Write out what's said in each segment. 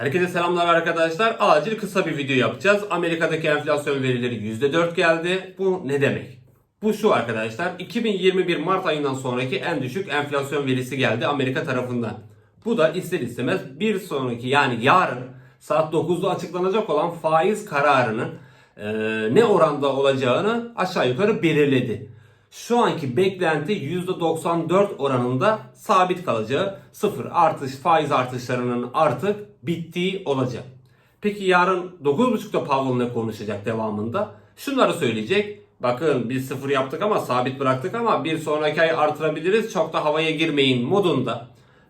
Herkese selamlar arkadaşlar. Acil kısa bir video yapacağız. Amerika'daki enflasyon verileri %4 geldi. Bu ne demek? Bu şu arkadaşlar. 2021 Mart ayından sonraki en düşük enflasyon verisi geldi Amerika tarafından. Bu da ister istemez bir sonraki yani yarın saat 9'da açıklanacak olan faiz kararının e, ne oranda olacağını aşağı yukarı belirledi. Şu anki beklenti %94 oranında sabit kalacağı, sıfır artış faiz artışlarının artık bittiği olacak. Peki yarın 9.30'da Powell ne konuşacak devamında? Şunları söyleyecek. Bakın biz sıfır yaptık ama sabit bıraktık ama bir sonraki ay artırabiliriz. Çok da havaya girmeyin modunda.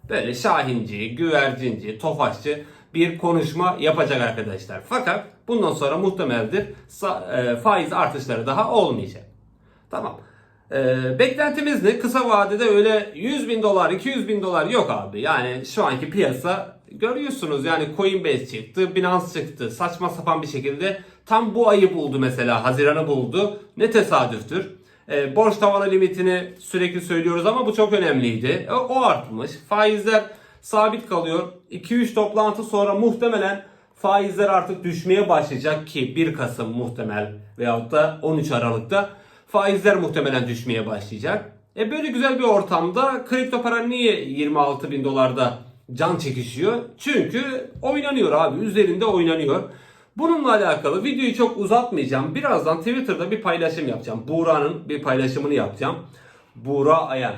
Böyle şahinci, güvercinci, tofaşçı bir konuşma yapacak arkadaşlar. Fakat bundan sonra muhtemeldir e, faiz artışları daha olmayacak. Tamam. Ee, beklentimiz ne? Kısa vadede öyle 100 bin dolar, 200 bin dolar yok abi. Yani şu anki piyasa görüyorsunuz yani Coinbase çıktı, Binance çıktı. Saçma sapan bir şekilde tam bu ayı buldu mesela. Haziran'ı buldu. Ne tesadüftür. Ee, borç tavanı limitini sürekli söylüyoruz ama bu çok önemliydi. O, o artmış. Faizler sabit kalıyor. 2-3 toplantı sonra muhtemelen faizler artık düşmeye başlayacak ki 1 Kasım muhtemel veyahut da 13 Aralık'ta faizler muhtemelen düşmeye başlayacak. E böyle güzel bir ortamda kripto para niye 26 bin dolarda can çekişiyor? Çünkü oynanıyor abi üzerinde oynanıyor. Bununla alakalı videoyu çok uzatmayacağım. Birazdan Twitter'da bir paylaşım yapacağım. Buğra'nın bir paylaşımını yapacağım. Buğra Ayan.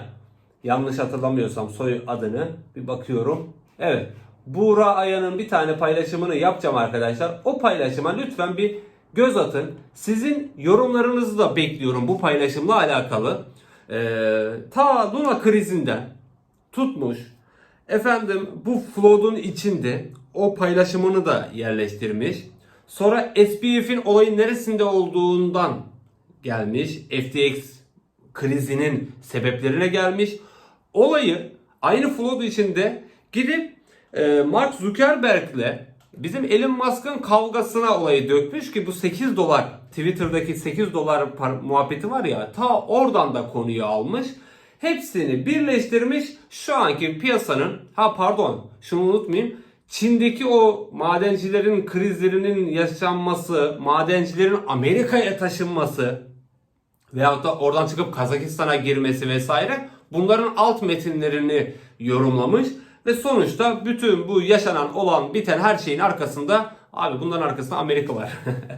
Yanlış hatırlamıyorsam soy adını bir bakıyorum. Evet. Buğra Ayan'ın bir tane paylaşımını yapacağım arkadaşlar. O paylaşıma lütfen bir göz atın. Sizin yorumlarınızı da bekliyorum bu paylaşımla alakalı. Ee, ta Luna krizinden tutmuş. Efendim bu flood'un içinde o paylaşımını da yerleştirmiş. Sonra SPF'in olayın neresinde olduğundan gelmiş. FTX krizinin sebeplerine gelmiş. Olayı aynı flood içinde gidip e, Mark Zuckerberg'le bizim Elon Musk'ın kavgasına olayı dökmüş ki bu 8 dolar Twitter'daki 8 dolar muhabbeti var ya ta oradan da konuyu almış. Hepsini birleştirmiş. Şu anki piyasanın ha pardon şunu unutmayayım. Çin'deki o madencilerin krizlerinin yaşanması, madencilerin Amerika'ya taşınması veyahut da oradan çıkıp Kazakistan'a girmesi vesaire bunların alt metinlerini yorumlamış ve sonuçta bütün bu yaşanan olan biten her şeyin arkasında abi bunların arkasında Amerika var.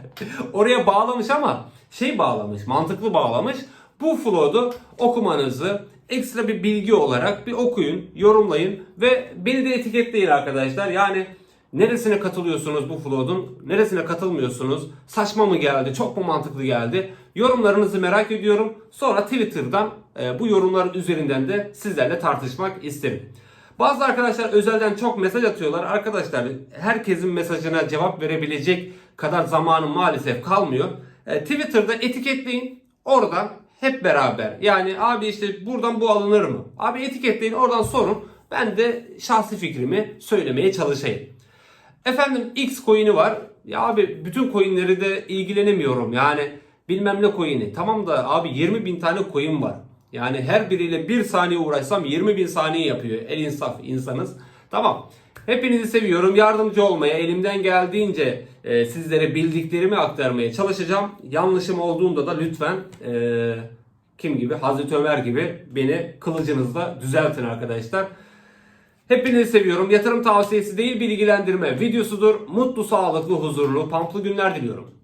Oraya bağlamış ama şey bağlamış mantıklı bağlamış. Bu flow'u okumanızı ekstra bir bilgi olarak bir okuyun, yorumlayın ve beni de etiketleyin arkadaşlar. Yani Neresine katılıyorsunuz bu flow'un? Neresine katılmıyorsunuz? Saçma mı geldi? Çok mu mantıklı geldi? Yorumlarınızı merak ediyorum. Sonra Twitter'dan e, bu yorumların üzerinden de sizlerle tartışmak isterim. Bazı arkadaşlar özelden çok mesaj atıyorlar. Arkadaşlar herkesin mesajına cevap verebilecek kadar zamanım maalesef kalmıyor. E, Twitter'da etiketleyin. Oradan hep beraber. Yani abi işte buradan bu alınır mı? Abi etiketleyin oradan sorun. Ben de şahsi fikrimi söylemeye çalışayım. Efendim X coin'i var. Ya abi bütün coin'leri de ilgilenemiyorum. Yani bilmem ne coin'i. Tamam da abi 20 bin tane coin var. Yani her biriyle bir saniye uğraşsam 20 bin saniye yapıyor. El insaf insanız. Tamam. Hepinizi seviyorum. Yardımcı olmaya, elimden geldiğince e, sizlere bildiklerimi aktarmaya çalışacağım. Yanlışım olduğunda da lütfen e, kim gibi? Hazreti Ömer gibi beni kılıcınızla düzeltin arkadaşlar. Hepinizi seviyorum. Yatırım tavsiyesi değil bilgilendirme videosudur. Mutlu, sağlıklı, huzurlu, pamplı günler diliyorum.